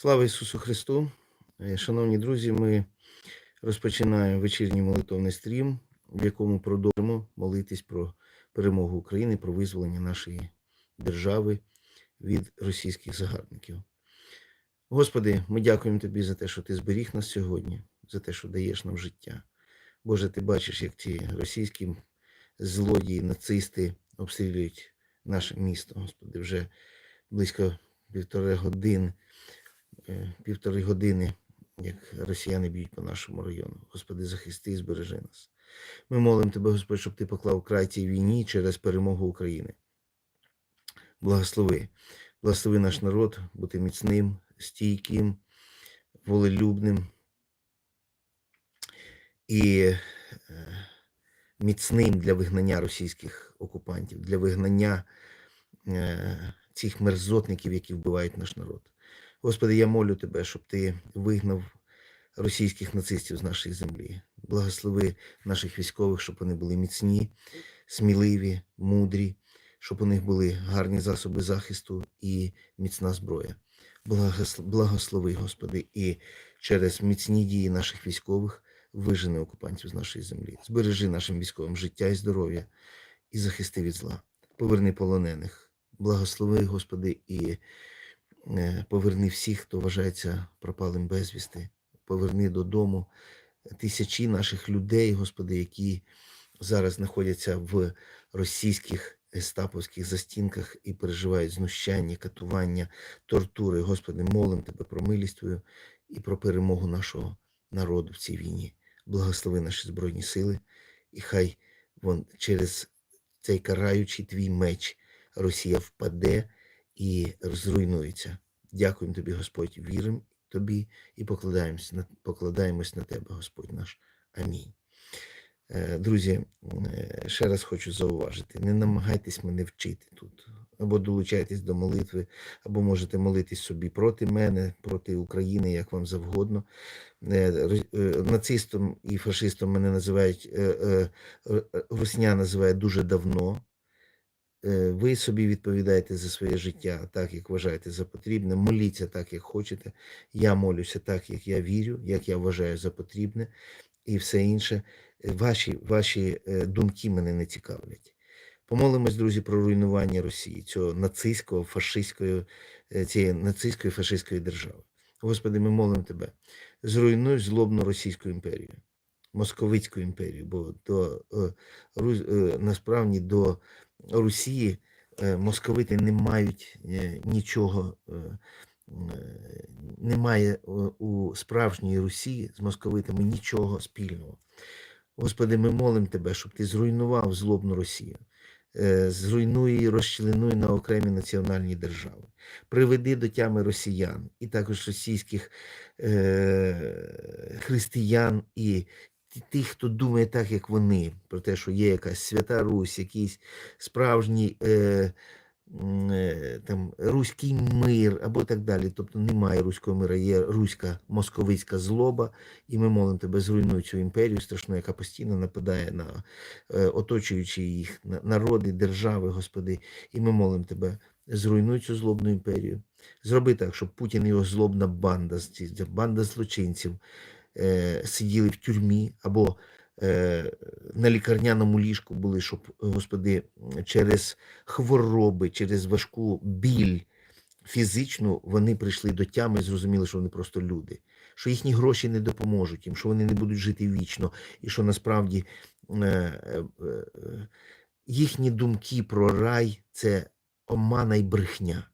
Слава Ісусу Христу! Е, Шановні друзі, ми розпочинаємо вечірній молитовний стрім, в якому продовжимо молитись про перемогу України, про визволення нашої держави від російських загарбників. Господи, ми дякуємо Тобі за те, що Ти зберіг нас сьогодні, за те, що даєш нам життя. Боже, ти бачиш, як ці російські злодії, нацисти обстрілюють наше місто. Господи, вже близько півтори години півтори години, як росіяни б'ють по нашому району. Господи, захисти і збережи нас. Ми молимо Тебе, Господь, щоб Ти поклав край цій війні через перемогу України. Благослови, благослови наш народ бути міцним, стійким, волелюбним і е, міцним для вигнання російських окупантів, для вигнання е, цих мерзотників, які вбивають наш народ. Господи, я молю Тебе, щоб Ти вигнав російських нацистів з нашої землі. Благослови наших військових, щоб вони були міцні, сміливі, мудрі, щоб у них були гарні засоби захисту і міцна зброя. Благослови, Господи, і через міцні дії наших військових вижени окупантів з нашої землі. Збережи нашим військовим життя і здоров'я і захисти від зла. Поверни полонених. Благослови, Господи, і поверни всіх, хто вважається пропалим безвісти. Поверни додому тисячі наших людей, Господи, які зараз знаходяться в російських гестаповських застінках і переживають знущання, катування, тортури. Господи, молим Тебе про милість Твою і про перемогу нашого народу в цій війні. Благослови наші Збройні сили, і хай вон через цей караючий твій меч Росія впаде і зруйнується. Дякуємо тобі, Господь, віримо тобі і покладаємось на, покладаємось на тебе, Господь наш. Амінь. Е, Друзі, е, ще раз хочу зауважити: не намагайтесь мене вчити тут. Або долучайтесь до молитви, або можете молитись собі проти мене, проти України, як вам завгодно. Е, Нацистом і фашистом мене називають, русня називає дуже давно. Е, Ви собі відповідаєте за своє життя так, як вважаєте за потрібне. Моліться так, як хочете. Я молюся так, як я вірю, як я вважаю за потрібне, і все інше. Е, Ваші, ваші е, думки мене не цікавлять. Помолимось, друзі, про руйнування Росії, цього нацистського, фашистської, цієї нацистської фашистської держави. Господи, ми молимо Тебе, зруйнуй злобну Російську імперію, Московицьку імперію, бо до, насправді до Росії е, московити не мають е, нічого, е, немає у справжньої Русі з московитами нічого спільного. Господи, ми молимо Тебе, щоб Ти зруйнував злобну Росію. Зруйнуй і розчленуй на окремі національні держави, приведи до тями росіян і також російських християн і тих, хто думає так, як вони, про те, що є якась свята Русь, якийсь справжній е, е, там, руський мир або так далі. Тобто немає руського мира, є руська московицька злоба, і ми молимо тебе, зруйнуй цю імперію страшну, яка постійно нападає на е, оточуючі їх народи, держави, Господи. І ми молимо тебе, зруйнуй цю злобну імперію. Зроби так, щоб Путін і його злобна банда, банда злочинців е, сиділи в тюрмі або е, на лікарняному ліжку були, щоб, Господи, через хвороби, через важку біль фізичну вони прийшли до тями і зрозуміли, що вони просто люди, що їхні гроші не допоможуть їм, що вони не будуть жити вічно, і що насправді е, їхні думки про рай це омана й брехня.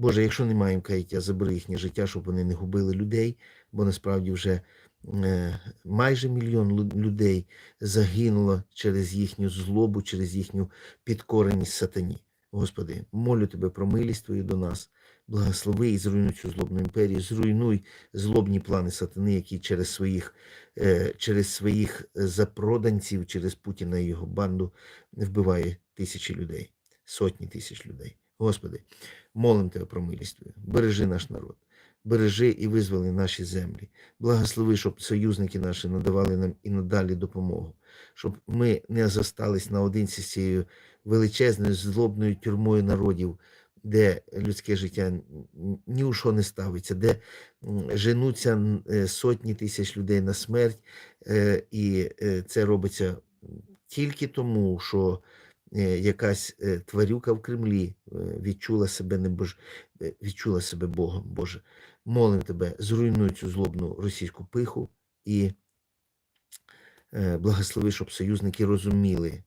Боже, якщо немає їм каяття, забери їхнє життя, щоб вони не губили людей, бо насправді вже е, майже мільйон людей загинуло через їхню злобу, через їхню підкореність сатані. Господи, молю тебе про милість Твою до нас. Благослови і зруйнуй цю злобну імперію, зруйнуй злобні плани сатани, які через своїх, е, через своїх запроданців, через Путіна і його банду вбиває тисячі людей, сотні тисяч людей. Господи, молим тебе про милість Твою. Бережи наш народ, бережи і визволи наші землі. Благослови, щоб союзники наші надавали нам і надалі допомогу, щоб ми не зостались наодинці з цією величезною злобною тюрмою народів, де людське життя ні у що не ставиться, де женуться е, сотні тисяч людей на смерть, е, і е, це робиться тільки тому, що якась е, тварюка в Кремлі е, відчула себе небож... е, відчула себе Богом. Боже, молим тебе, зруйнуй цю злобну російську пиху і е, благослови, щоб союзники розуміли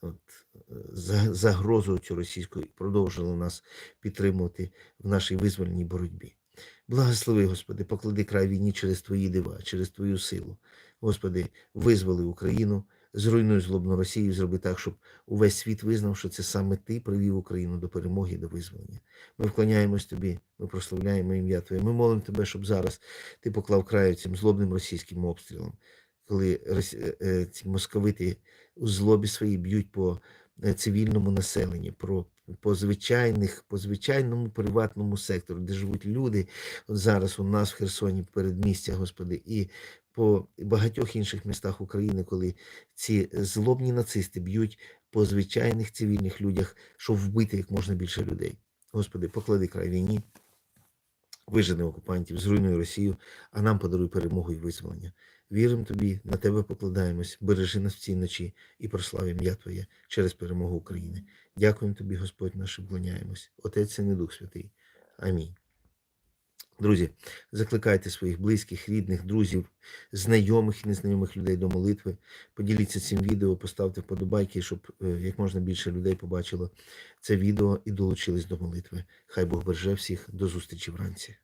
от, е, загрозу цю російську і продовжили нас підтримувати в нашій визвольній боротьбі. Благослови, Господи, поклади край війні через Твої дива, через Твою силу. Господи, визволи Україну, зруйнуй злобну Росію, зроби так, щоб увесь світ визнав, що це саме Ти привів Україну до перемоги до визволення. Ми вклоняємось Тобі, ми прославляємо ім'я Твоє. Ми молимо Тебе, щоб зараз Ти поклав край цим злобним російським обстрілам, коли е, е, ці московити у злобі своїй б'ють по е, цивільному населенню, про, по звичайних, по звичайному приватному сектору, де живуть люди, от зараз у нас в Херсоні передмістя, Господи, і по багатьох інших містах України, коли ці злобні нацисти б'ють по звичайних цивільних людях, щоб вбити як можна більше людей. Господи, поклади край війні, вижени окупантів, зруйнуй Росію, а нам подаруй перемогу і визволення. Віримо тобі, на тебе покладаємось, бережи нас в цій ночі і прослав ім'я Твоє через перемогу України. Дякуємо тобі, Господь наш, і вклоняємось. Отець і Дух Святий. Амінь. Друзі, закликайте своїх близьких, рідних, друзів, знайомих і незнайомих людей до молитви. Поділіться цим відео, поставте вподобайки, щоб е, як можна більше людей побачило це відео і долучились до молитви. Хай Бог береже всіх. До зустрічі вранці.